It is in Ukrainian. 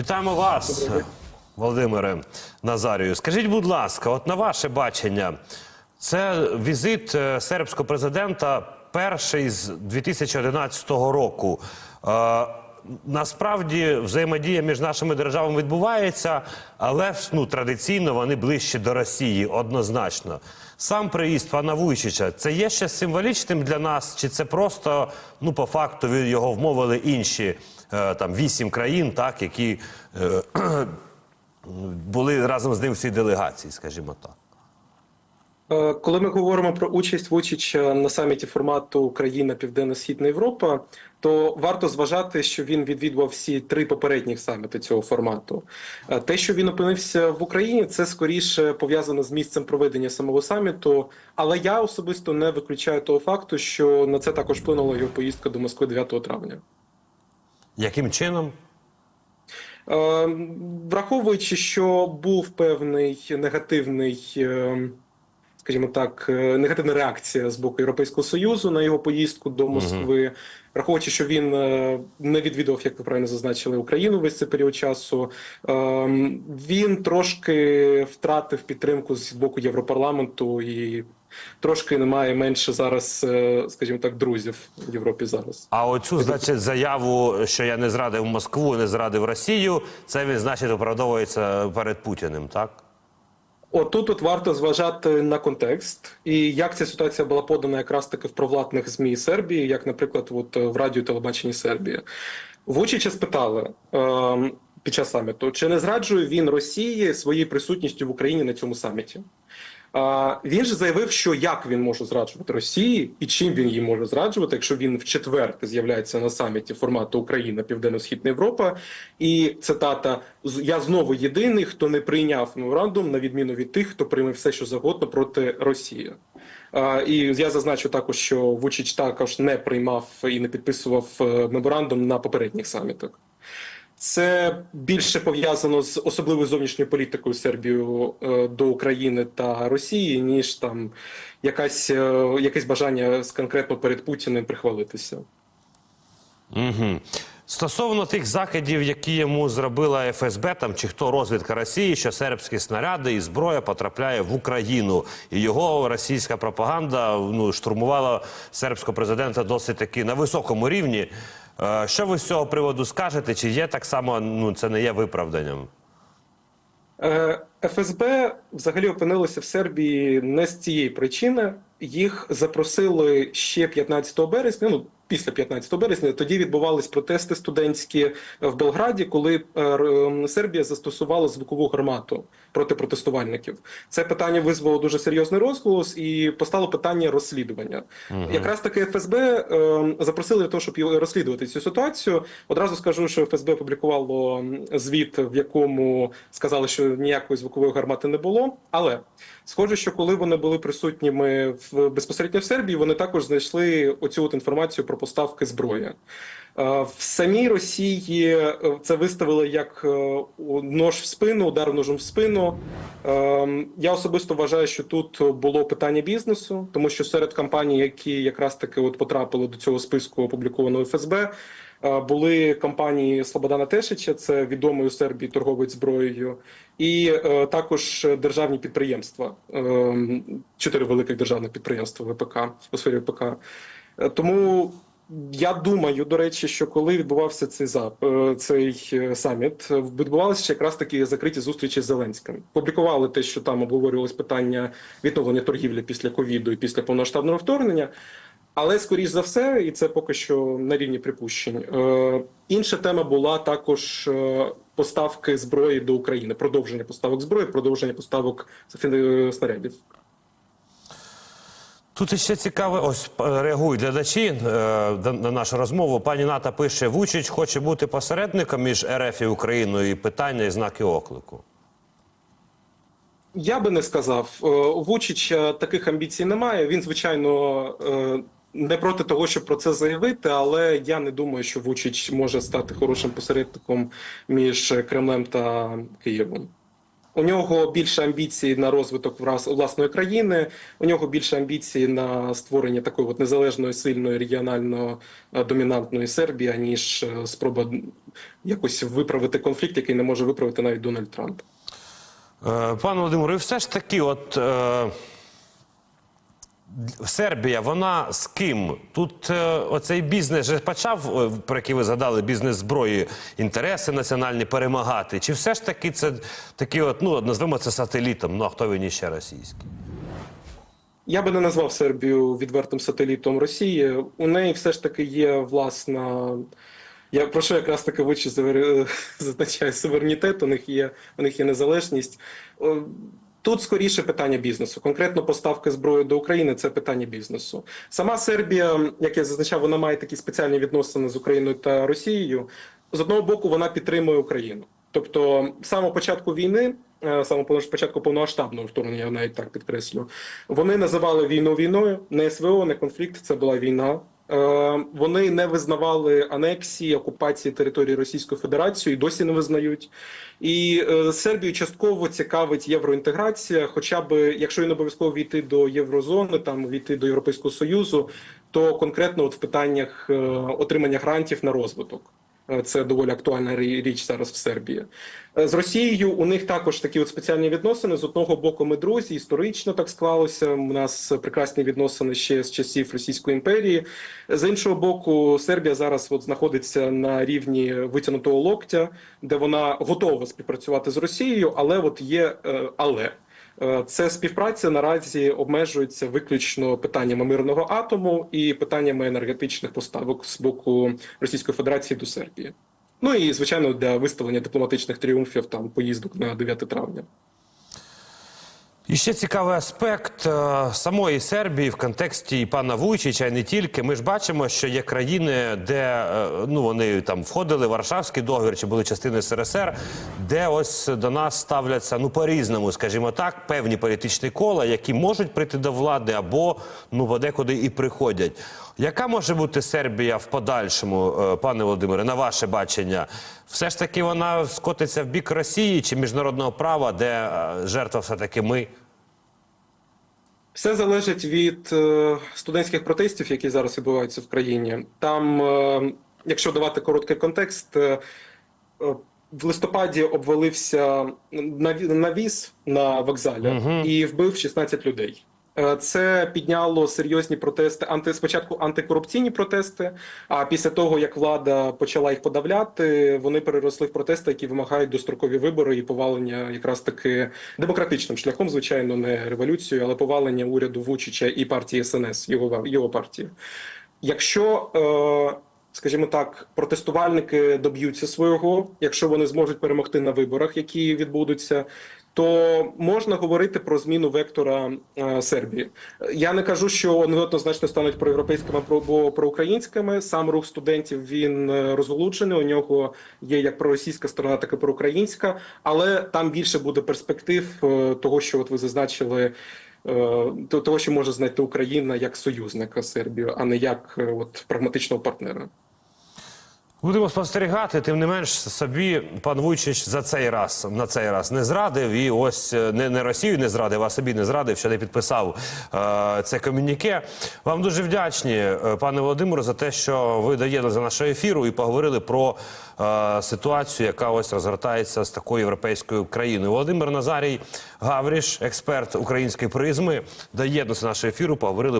Вітаємо вас, Володимире Назарію. Скажіть, будь ласка, от на ваше бачення, це візит е, сербського президента перший з 2011 року. Е, Насправді взаємодія між нашими державами відбувається, але ну, традиційно вони ближче до Росії, однозначно. Сам приїзд пана Вуйчича це є ще символічним для нас, чи це просто ну по факту його вмовили інші там вісім країн, так які е, були разом з ним в цій делегації, скажімо так. Е, Коли ми говоримо про участь Вучича на саміті формату Україна Південно-Східна Європа, то варто зважати, що він відвідував всі три попередніх саміти цього формату. Е, Те, що він опинився в Україні, це скоріше пов'язано з місцем проведення самого саміту. Але я особисто не виключаю того факту, що на це також вплинула його поїздка до Москви 9 травня. Яким чином? Е, Враховуючи, що був певний негативний, е, скажімо так, е, негативна реакція з боку Європейського Союзу на його поїздку до Москви, враховуючи, що він е, не відвідував, як ви правильно зазначили, Україну весь цей період часу, е, він трошки втратив підтримку з боку Європарламенту і. Трошки немає менше зараз, е, скажімо так, друзів в Європі зараз. А оцю, значить, заяву, що я не зрадив Москву, не зрадив Росію, це він, значить, оправдовується перед Путіним, так? Отут от варто зважати на контекст і як ця ситуація була подана якраз таки в провладних змі Сербії, як, наприклад, от в радіо телебаченні Сербії. Вучича спитали е, під час саміту, чи не зраджує він Росії своєю присутністю в Україні на цьому саміті. Він же заявив, що як він може зраджувати Росії і чим він її може зраджувати, якщо він в четверте з'являється на саміті формату Україна Південно-Східна Європа. І цитата: «З- я знову єдиний, хто не прийняв меморандум, на відміну від тих, хто прийме все, що завгодно проти Росії. І я зазначу також, що Вучич також не приймав і не підписував е, меморандум на попередніх самітах. Це більше пов'язано з особливою зовнішньою політикою Сербії е, до України та Росії, ніж там якась е, якесь бажання конкретно перед Путіним прихвалитися. Угу. Стосовно тих закидів, які йому зробила ФСБ, там чи хто розвідка Росії, що сербські снаряди і зброя потрапляє в Україну, і його російська пропаганда ну штурмувала сербського президента досить таки на високому рівні. Е, Що ви з цього приводу скажете? Чи є так само? Ну це не є виправданням? Е, ФСБ взагалі опинилося в Сербії не з цієї причини. Їх запросили ще 15 березня. Ну після 15 березня тоді відбувались протести студентські в Белграді, коли е, Сербія застосувала звукову гармату проти протестувальників. Це питання визвало дуже серйозний розголос і постало питання розслідування. Якраз таки ФСБ е, запросили для того, щоб розслідувати цю ситуацію. Одразу скажу, що ФСБ публікувало м, звіт, в якому сказали, що ніякої звукової гармати не було. Але схоже, що коли вони були присутніми в безпосередньо в Сербії, вони також знайшли оцю от інформацію про поставки зброї. Е, В самій Росії е, це виставили як е, нож в спину, удар ножом в спину. Ем, Я особисто вважаю, що тут було питання бізнесу, тому що серед компаній, які якраз таки от потрапили до цього списку опублікованого ФСБ, були компанії Слободана Тешича, це відомий у Сербії торговець зброєю, і також державні підприємства, ем, чотири великих державних підприємства ВПК у сфері ВПК. Тому я думаю, до речі, що коли відбувався цей зап, е, цей е, саміт, е, відбувалися якраз такі закриті зустрічі з Зеленським. Публікували те, що там обговорювалось питання відновлення торгівлі після ковіду і після повноштабного вторгнення. Але скоріш за все, і це поки що на рівні припущень. Інша тема була також поставки зброї до України, продовження поставок зброї, продовження поставок снарядів. Тут іще цікаве, ось е, реагують глядачі е, на нашу розмову. Пані Ната пише: Вучич хоче бути посередником між РФ і Україною і питання і знаки оклику. Я би не сказав. Е, У Вучича таких амбіцій немає. Він, звичайно, не проти того, щоб про це заявити, але я не думаю, що Вучич може стати хорошим посередником між Кремлем та Києвом. У нього більше амбіцій на розвиток власної країни. У нього більше амбіцій на створення такої от незалежної, сильної регіонально е, домінантної Сербії, ніж е, спроба якось виправити конфлікт, який не може виправити навіть Дональд Трамп. Е, Пане Володимире, все ж таки, от Сербія, вона з ким? Тут е, оцей бізнес же почав, е, про який ви згадали, бізнес зброї, інтереси національні перемагати. Чи все ж таки це такі, от, ну, назвемо це сателітом, ну а хто він іще російський? Я би не назвав Сербію відвертим сателітом Росії. У неї все ж таки є власна. Я про що якраз таки вичі зазначаю суверенітет, у них є у них є незалежність. Тут скоріше питання бізнесу. Конкретно поставки зброї до України це питання бізнесу. Сама Сербія, як я зазначав, вона має такі спеціальні відносини з Україною та Росією. З одного боку, вона підтримує Україну. Тобто, з самого початку війни, е, з самого початку повномасштабного вторгнення, я навіть так підкреслю, вони називали війну війною, не СВО, не конфлікт, це була війна. Е, Вони не визнавали анексії, окупації території Російської Федерації, і досі не визнають. І е, Сербію частково цікавить євроінтеграція, хоча б якщо і обов'язково війти до єврозони, там війти до Європейського союзу, то конкретно от в питаннях е, отримання грантів на розвиток. Е, Це доволі актуальна річ зараз в Сербії. Е, З Росією у них також такі от спеціальні відносини. З одного боку, ми друзі, історично так склалося. У нас прекрасні відносини ще з часів Російської імперії. З іншого боку, Сербія зараз от знаходиться на рівні витягнутого локтя, де вона готова співпрацювати з Росією, але от є е, але. Е, Це співпраця наразі обмежується виключно питаннями мирного атому і питаннями енергетичних поставок з боку Російської Федерації до Сербії. Ну і звичайно для виставлення дипломатичних тріумфів там поїздок на 9 травня. І ще цікавий аспект е, самої Сербії в контексті і пана Вуйчича, і не тільки. Ми ж бачимо, що є країни, де е, ну вони там входили в Варшавський договір чи були частиною СРСР, де ось до нас ставляться ну по-різному, скажімо так, певні політичні кола, які можуть прийти до влади або ну подекуди і приходять. Яка може бути Сербія в подальшому, е, пане Володимире, на ваше бачення? Все ж таки вона скотиться в бік Росії чи міжнародного права, де е, жертва все таки ми? Все залежить від е, студентських протестів, які зараз відбуваються в країні. Там, якщо давати короткий контекст, в листопаді обвалився наві- навіс на вокзалі і вбив 16 людей. Е, Це підняло серйозні протести, анти спочатку антикорупційні протести. А після того, як влада почала їх подавляти, вони переросли в протести, які вимагають дострокові вибори і повалення якраз таки демократичним шляхом, звичайно, не революцією, але повалення уряду Вучича і партії СНС, його його партії. Якщо е, скажімо так, протестувальники доб'ються свого, якщо вони зможуть перемогти на виборах, які відбудуться, то можна говорити про зміну вектора е, Сербії. Я не кажу, що вони однозначно стануть проєвропейськими або проукраїнськими. Сам рух студентів він е, розголуджений. У нього є як проросійська сторона, так і проукраїнська, але там більше буде перспектив е, того, що от ви зазначили. е, Того, що може знайти Україна як союзника Сербію, а не як от прагматичного партнера. Будемо спостерігати, тим не менш собі пан Вуйчич за цей раз на цей раз не зрадив і ось е, не, не Росію не зрадив, а собі не зрадив, що не підписав е, це комюніке. Вам дуже вдячні, е, пане Володимиру, за те, що ви доєднали за нашого ефіру і поговорили про е, ситуацію, яка ось розгортається з такою європейською країною. Володимир Назарій Гавріш, експерт української призми, доєднався до нашого ефіру. Поговорили.